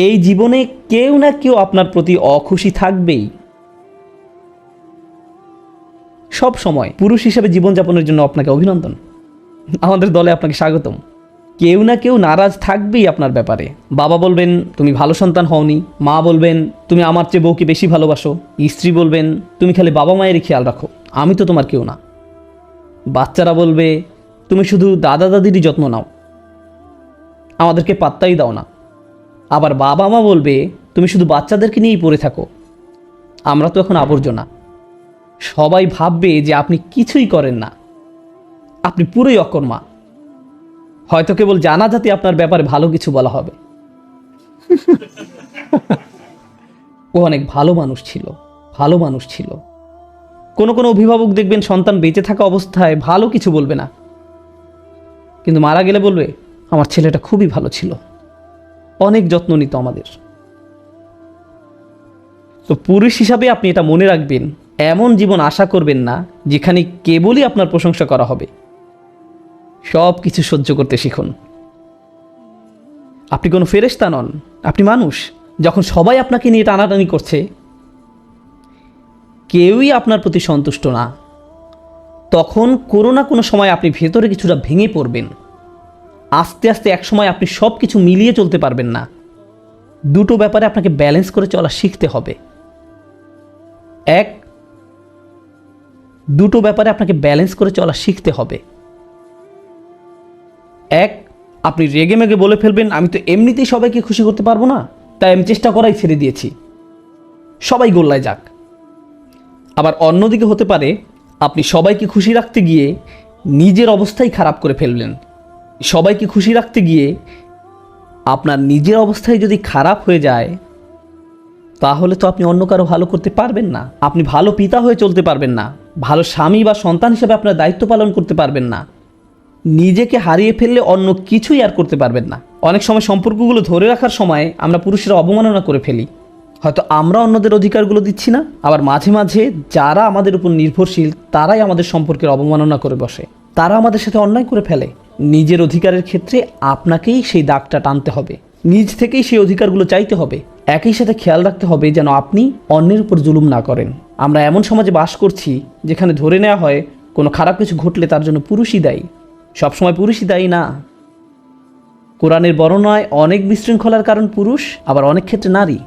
এই জীবনে কেউ না কেউ আপনার প্রতি অখুশি থাকবেই। সব সময় পুরুষ হিসেবে জীবনযাপনের জন্য আপনাকে অভিনন্দন। আমাদের দলে আপনাকে স্বাগতম। কেউ না কেউ নারাজ থাকবেই আপনার ব্যাপারে। বাবা বলবেন, তুমি ভালো সন্তান হওনি। মা বলবেন, তুমি আমার চেয়ে বউকে বেশি ভালোবাসো। স্ত্রী বলবেন, তুমি খালি বাবা মায়েরই খেয়াল রাখো। আমি তো তোমার কেউ না। বাচ্চারা বলবে, তুমি শুধু দাদা দাদিরই যত্ন নাও। আমাদেরকে পাত্তাই দাও না। আবার বাবা মা বলবে, তুমি শুধু বাচ্চাদেরকে নিয়েই পড়ে থাকো। আমরা তো এখন আবর্জনা। সবাই ভাববে যে আপনি কিছুই করেন না। আপনি পুরোই অকর্মা। হয়তো কেবল জানা যাতে আপনার ব্যাপারে ভালো কিছু বলা হবে। ও অনেক ভালো মানুষ ছিল, ভালো মানুষ ছিল। কোনো কোনো অভিভাবক দেখবেন সন্তান বেঁচে থাকা অবস্থায় ভালো কিছু বলবে না। কিন্তু মারা গেলে বলবে, আমার ছেলেটা খুবই ভালো ছিল। অনেক যত্ন নিত আমাদের। তো পুরুষ হিসাবে আপনি এটা মনে রাখবেন, এমন জীবন আশা করবেন না যেখানে কেবলই আপনার প্রশংসা করা হবে। সব কিছু সহ্য করতে শিখুন। আপনি কোনো ফেরেশতা নন, আপনি মানুষ। যখন সবাই আপনাকে নিয়ে টানাটানি করছে, কেউই আপনার প্রতি সন্তুষ্ট না। তখন কোনো না কোনো সময় আপনি ভেতরে কিছুটা ভেঙে পড়বেন। আস্তে আস্তে এক সময় আপনি সব কিছু মিলিয়ে চলতে পারবেন না। দুটো ব্যাপারে আপনাকে ব্যালেন্স করে চলা শিখতে হবে। এক, দুটো ব্যাপারে আপনাকে ব্যালেন্স করে চলা শিখতে হবে। এক, আপনি রেগে মেগে বলে ফেলবেন, আমি তো এমনিতেই সবাইকে খুশি করতে পারব না, তাই আমি চেষ্টা করাই ছেড়ে দিয়েছি। সবাই গোল্লায় যাক। আবার অন্যদিকে হতে পারে, আপনি সবাইকে খুশি রাখতে গিয়ে নিজের অবস্থাই খারাপ করে ফেললেন। সবাইকে খুশি রাখতে গিয়ে আপনার নিজের অবস্থায় যদি খারাপ হয়ে যায়, তাহলে তো আপনি অন্য কারও ভালো করতে পারবেন না। আপনি ভালো পিতা হয়ে চলতে পারবেন না। ভালো স্বামী বা সন্তান হিসেবে আপনার দায়িত্ব পালন করতে পারবেন না। নিজেকে হারিয়ে ফেললে অন্য কিছুই আর করতে পারবেন না। অনেক সময় সম্পর্কগুলো ধরে রাখার সময় আমরা পুরুষেরা অবমাননা করে ফেলি। হয়তো আমরা অন্যদের অধিকারগুলো দিচ্ছি না, আবার মাঝে মাঝে যারা আমাদের উপর নির্ভরশীল, তারাই আমাদের সম্পর্কের অবমাননা করে বসে। তারা আমাদের সাথে অন্যায় করে ফেলে। নিজের অধিকারের ক্ষেত্রে আপনাকেই সেই দাগটা টানতে হবে। নিজ থেকেই সেই অধিকারগুলো চাইতে হবে। একই সাথে খেয়াল রাখতে হবে যেন আপনি অন্যের উপর জুলুম না করেন। আমরা এমন সমাজে বাস করছি যেখানে ধরে নেওয়া হয়, কোনো খারাপ কিছু ঘটলে তার জন্য পুরুষই দায়ী। সবসময় পুরুষই দায়ী না। কোরআনের বর্ণনায় অনেক বিশৃঙ্খলার কারণ পুরুষ, আবার অনেক ক্ষেত্রে নারী।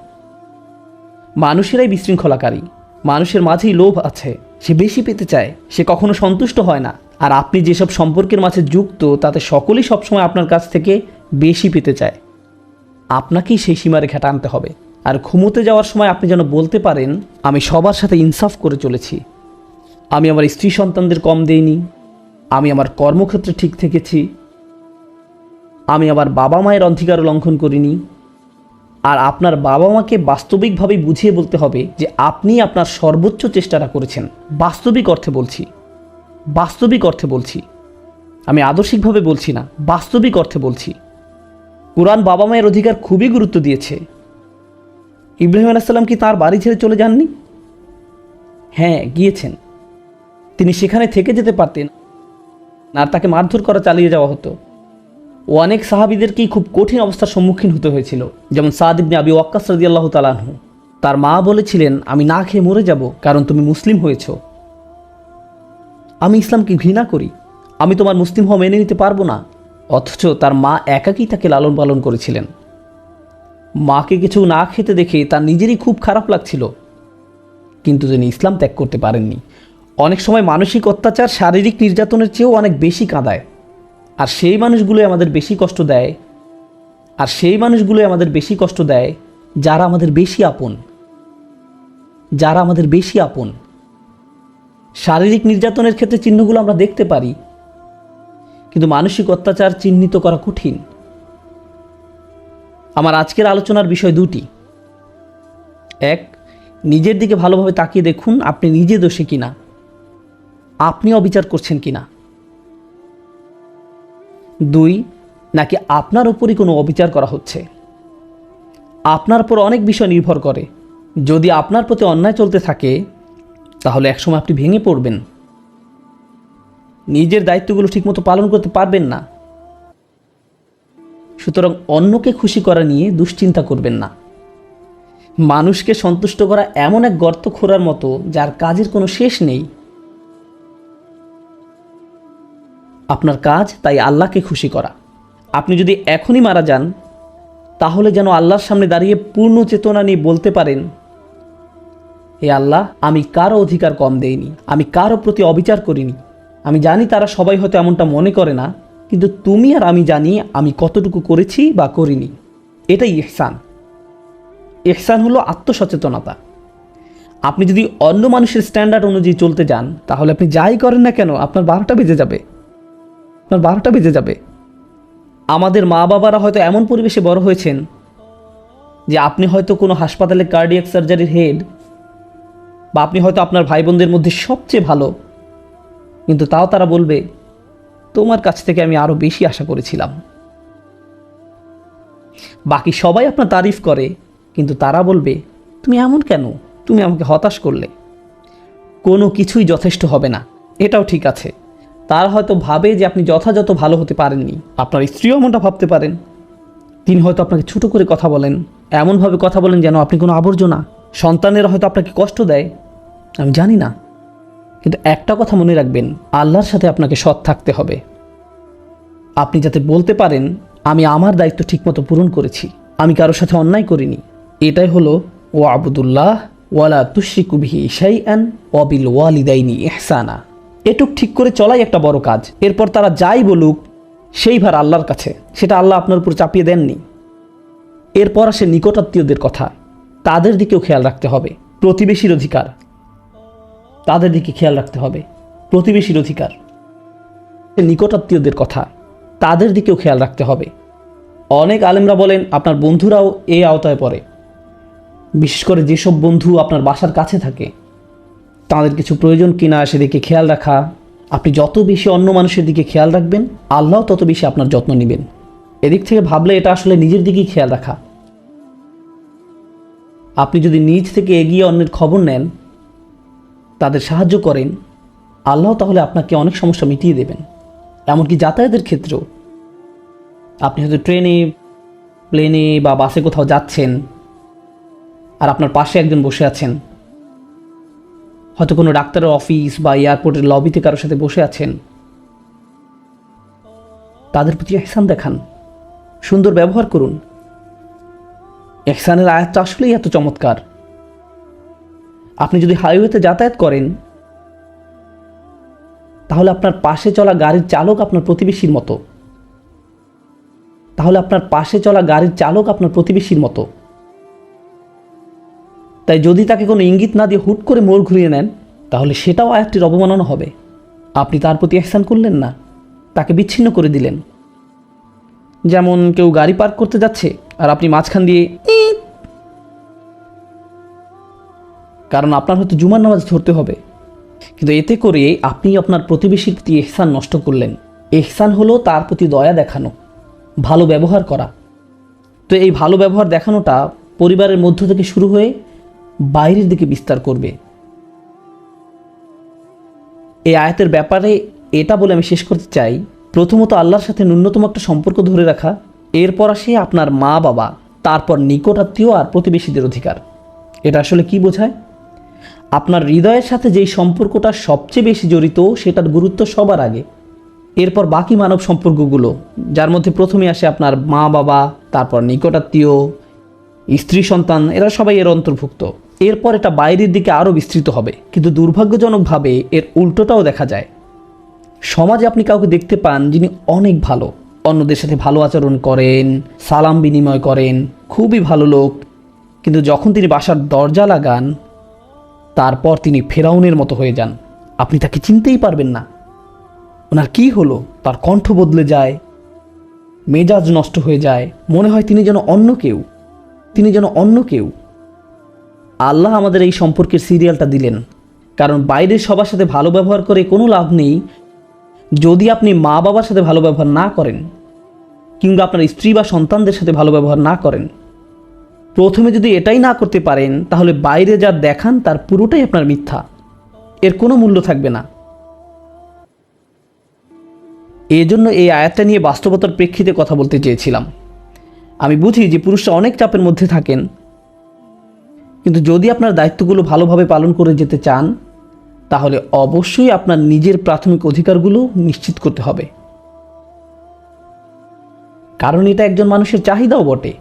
মানুষেরাই বিশৃঙ্খলাকারী। মানুষের মাঝেই লোভ আছে। সে বেশি পেতে চায়, সে কখনো সন্তুষ্ট হয় না। আর আপনি যেসব সম্পর্কের মাঝে যুক্ত, তাতে সকলেই সবসময় আপনার কাছ থেকে বেশি পেতে চায়। আপনাকেই সেই সীমারেখা আনতে হবে। আর ঘুমোতে যাওয়ার সময় আপনি যেন বলতে পারেন, আমি সবার সাথে ইনসাফ করে চলেছি। আমি আমার স্ত্রী সন্তানদের কম দেইনি। আমি আমার কর্মক্ষেত্রে ঠিক থেকেছি। আমি আমার বাবা মায়ের অধিকার লঙ্ঘন করিনি। আর আপনার বাবা মাকে বাস্তবিকভাবেই বুঝিয়ে বলতে হবে যে আপনি আপনার সর্বোচ্চ চেষ্টাটা করেছেন। বাস্তবিক অর্থে বলছি। বাস্তবিক অর্থে বলছি। আমি আদর্শিকভাবে বলছি না, বাস্তবিক অর্থে বলছি। কোরআন বাবা মায়ের অধিকার খুবই গুরুত্ব দিয়েছে। ইব্রাহিম আলাইসাল্লাম কি তার বাড়ি ছেড়ে চলে যাননি? হ্যাঁ গিয়েছেন। তিনি সেখানে থেকে যেতে পারতেন। আর তাকে মারধর করা চালিয়ে যাওয়া হতো। অনেক সাহাবিদেরকেই খুব কঠিন অবস্থার সম্মুখীন হতে হয়েছিল। যেমন সাদ ইবনে আবি ওয়াক্কাস রাদি আল্লাহ তালাহু তার মা বলেছিলেন, আমি না খেয়ে মরে যাব, কারণ তুমি মুসলিম হয়েছ। আমি ইসলামকে ঘৃণা করি। আমি তোমার মুসলিম হওয়া মেনে নিতে পারব না। অথচ তার মা একাকেই তাকে লালন পালন করেছিলেন। মাকে কিছু না খেতে দেখে তার নিজেরই খুব খারাপ লাগছিল। কিন্তু তিনি ইসলাম ত্যাগ করতে পারেননি। অনেক সময় মানসিক অত্যাচার, শারীরিক নির্যাতনের চেয়েও অনেক বেশি কাঁদায়। আর সেই মানুষগুলোই আমাদের বেশি কষ্ট দেয়, আর সেই মানুষগুলোই আমাদের বেশি কষ্ট দেয় যারা আমাদের বেশি আপন। যারা আমাদের বেশি আপন। শারীরিক নির্যাতনের ক্ষেত্রে চিহ্নগুলো আমরা দেখতে পারি, কিন্তু মানসিক অত্যাচার চিহ্নিত করা কঠিন। আমার আজকের আলোচনার বিষয় দুটি। এক, নিজের দিকে ভালোভাবে তাকিয়ে দেখুন আপনি নিজে দোষী কিনা। আপনি অবিচার করছেন কিনা। দুই, নাকি আপনার ওপরই কোনো অবিচার করা হচ্ছে? আপনার উপর অনেক বিষয় নির্ভর করে। যদি আপনার প্রতি অন্যায় চলতে থাকে, তাহলে একসময় আপনি ভেঙে পড়বেন। নিজের দায়িত্বগুলো ঠিকমতো পালন করতে পারবেন না। সুতরাং অন্যকে খুশি করা নিয়ে দুশ্চিন্তা করবেন না। মানুষকে সন্তুষ্ট করা এমন এক গর্ত খোঁড়ার মতো, যার কাজের কোনো শেষ নেই। আপনার কাজ তাই আল্লাহকে খুশি করা। আপনি যদি এখনই মারা যান, তাহলে যেন আল্লাহর সামনে দাঁড়িয়ে পূর্ণ চেতনা নিয়ে বলতে পারেন, হে আল্লাহ, আমি কারও অধিকার কম দেইনি, আমি কারও প্রতি অবিচার করিনি। আমি জানি তারা সবাই হয়তো এমনটা মনে করে না, কিন্তু তুমি আর আমি জানি আমি কতটুকু করেছি বা করিনি। এটাই ইহসান। ইহসান হলো আত্মসচেতনতা। আপনি যদি অন্য মানুষের স্ট্যান্ডার্ড অনুযায়ী চলতে যান, তাহলে আপনি যাই করেন না কেন, আপনার বারোটা বেজে যাবে। আপনার বারোটা বেজে যাবে। আমাদের মা বাবারা হয়তো এমন পরিবেশে বড় হয়েছেন যে আপনি হয়তো কোনো হাসপাতালে কার্ডিয়াক সার্জারির হেড বা আপনি হয়তো আপনার ভাই বোনদের মধ্যে সবচেয়ে ভালো। কিন্তু তাও তারা বলবে, তোমার কাছ থেকে আমি আরও বেশি আশা করেছিলাম। বাকি সবাই আপনার তারিফ করে, কিন্তু তারা বলবে, তুমি এমন কেন? তুমি আমাকে হতাশ করলে। কোনো কিছুই যথেষ্ট হবে না। এটাও ঠিক আছে। তার হয়তো ভাবে যে আপনি যথাযথ ভালো হতে পারেননি। আপনার স্ত্রীও এমনটা ভাবতে পারেন। তিনি হয়তো আপনাকে ছোট করে কথা বলেন। এমনভাবে কথা বলেন যেন আপনি কোনো আবর্জনা। সন্তানেরা হয়তো আপনাকে কষ্ট দেয়। আমি জানি না। কিন্তু একটা কথা মনে রাখবেন, আল্লাহর সাথে আপনাকে সৎ থাকতে হবে। আপনি যাতে বলতে পারেন, আমি আমার দায়িত্ব ঠিকমতো পূরণ করেছি। আমি কারোর সাথে অন্যায় করিনি। এটাই হলো ও আবুদুল্লাহ, ওয়ালা তুশ্রিকুবিহি শাইআন ওয়াবিল ওয়ালিদাইনি ইহসানা। এটুক ঠিক করে চলাই একটা বড় কাজ। এরপর তারা যাই বলুক, সেই ভার আল্লাহর কাছে। সেটা আল্লাহ আপনার উপর চাপিয়ে দেননি। এরপর আসে নিকটাত্মীয়দের কথা। তাদের দিকেও খেয়াল রাখতে হবে। প্রতিবেশীর অধিকার। তাদের দিকে খেয়াল রাখতে হবে। প্রতিবেশীর অধিকার। নিকটাত্মীয়দের কথা। তাদের দিকেও খেয়াল রাখতে হবে। অনেক আলেমরা বলেন, আপনার বন্ধুরাও এ আওতায় পড়ে। বিশেষ করে যেসব বন্ধু আপনার বাসার কাছে থাকে তাদের কিছু প্রয়োজন কিনা সেদিকে খেয়াল রাখা। আপনি যত বেশি অন্য মানুষের দিকে খেয়াল রাখবেন, আল্লাহ তত বেশি আপনার যত্ন নেবেন। এদিক থেকে ভাবলে এটা আসলে নিজের দিকেই খেয়াল রাখা। আপনি যদি নিজ থেকে এগিয়ে অন্যের খবর নেন, তাদের সাহায্য করেন, আল্লাহ তাহলে আপনাকে অনেক সমস্যা মিটিয়ে দেবেন। এমনকি যাতায়াতের ক্ষেত্রেও। আপনি হয়তো ট্রেনে, প্লেনে বা বাসে কোথাও যাচ্ছেন, আর আপনার পাশে একজন বসে আছেন। হয়তো কোনো ডাক্তারের অফিস বা এয়ারপোর্টের লবিতে কারোর সাথে বসে আছেন। তাদের প্রতি এহসান দেখান। সুন্দর ব্যবহার করুন। এহসানের আয়াতটা আসলেই এত চমৎকার। আপনি যদি হাইওয়েতে যাতায়াত করেন, তাহলে আপনার পাশে চলা গাড়ির চালক আপনার প্রতিবেশীর মতো। তাহলে আপনার পাশে চলা গাড়ির চালক আপনার প্রতিবেশীর মতো। তাই যদি তাকে কোনো ইঙ্গিত না দিয়ে হুট করে মোড় ঘুরিয়ে নেন, তাহলে সেটাও আয়াতটির অবমাননা হবে। আপনি তার প্রতি এহসান করলেন না, তাকে বিচ্ছিন্ন করে দিলেন। যেমন কেউ গাড়ি পার্ক করতে যাচ্ছে, আর আপনি মাঝখান দিয়ে কারণ আপনার হয়তো জুমার নামাজ ধরতে হবে। কিন্তু এতে করে আপনি আপনার প্রতিবেশীর প্রতি এহসান নষ্ট করলেন। এহসান হলো তার প্রতি দয়া দেখানো, ভালো ব্যবহার করা। তো এই ভালো ব্যবহার দেখানোটা পরিবারের মধ্য থেকে শুরু হয়ে বাইরের দিকে বিস্তার করবে। এই আয়াতের ব্যাপারে এটা বলে আমি শেষ করতে চাই। প্রথমত আল্লাহর সাথে ন্যূনতম একটা সম্পর্ক ধরে রাখা, এরপর আসে আপনার মা, বাবা, তারপর নিকটাত্মীয় আর প্রতিবেশীদের অধিকার। এটা আসলে কি বোঝায়? আপনার হৃদয়ের সাথে যেই সম্পর্কটা সবচেয়ে বেশি জড়িত, সেটার গুরুত্ব সবার আগে। এরপর বাকি মানব সম্পর্কগুলো, যার মধ্যে প্রথমে আসে আপনার মা, বাবা, তারপর নিকটাত্মীয় স্ত্রী, সন্তান, এরা সবাই এর অন্তর্ভুক্ত। এরপর এটা বাইরের দিকে আরও বিস্তৃত হবে। কিন্তু দুর্ভাগ্যজনকভাবে এর উল্টোটাও দেখা যায়। সমাজে আপনি কাউকে দেখতে পান যিনি অনেক ভালো। অন্যদের সাথে ভালো আচরণ করেন, সালাম বিনিময় করেন, খুবই ভালো লোক। কিন্তু যখন তিনি বাসার দরজা লাগান, তারপর তিনি ফেরাউনের মতো হয়ে যান। আপনি তাকে চিনতেই পারবেন না। ওনার কি হলো? তার কণ্ঠ বদলে যায়, মেজাজ নষ্ট হয়ে যায়। মনে হয় তিনি যেন অন্য কেউ। তিনি যেন অন্য কেউ। আল্লাহ আমাদের এই সম্পর্কের সিরিয়ালটা দিলেন। কারণ বাইরের সবার সাথে ভালো ব্যবহার করে কোনো লাভ নেই যদি আপনি মা বাবার সাথে ভালো ব্যবহার না করেন কিংবা আপনার স্ত্রী বা সন্তানদের সাথে ভালো ব্যবহার না করেন। প্রথমে যদি এটাই না করতে পারেন, তাহলে বাইরে যা দেখান তার পুরোটাই আপনার মিথ্যা। এর কোনো মূল্য থাকবে না। এজন্য এই আয়াতটা নিয়ে বাস্তবতার প্রেক্ষিতে কথা বলতে চেয়েছিলাম। আমি বুঝি যে পুরুষরা অনেক চাপের মধ্যে থাকেন কিন্তু যদি আপনার দায়িত্বগুলো ভালোভাবে পালন করে যেতে চান, তাহলে অবশ্যই আপনার নিজের প্রাথমিক অধিকারগুলো নিশ্চিত করতে হবে। কারণ এটা একজন মানুষের চাহিদাও বটে।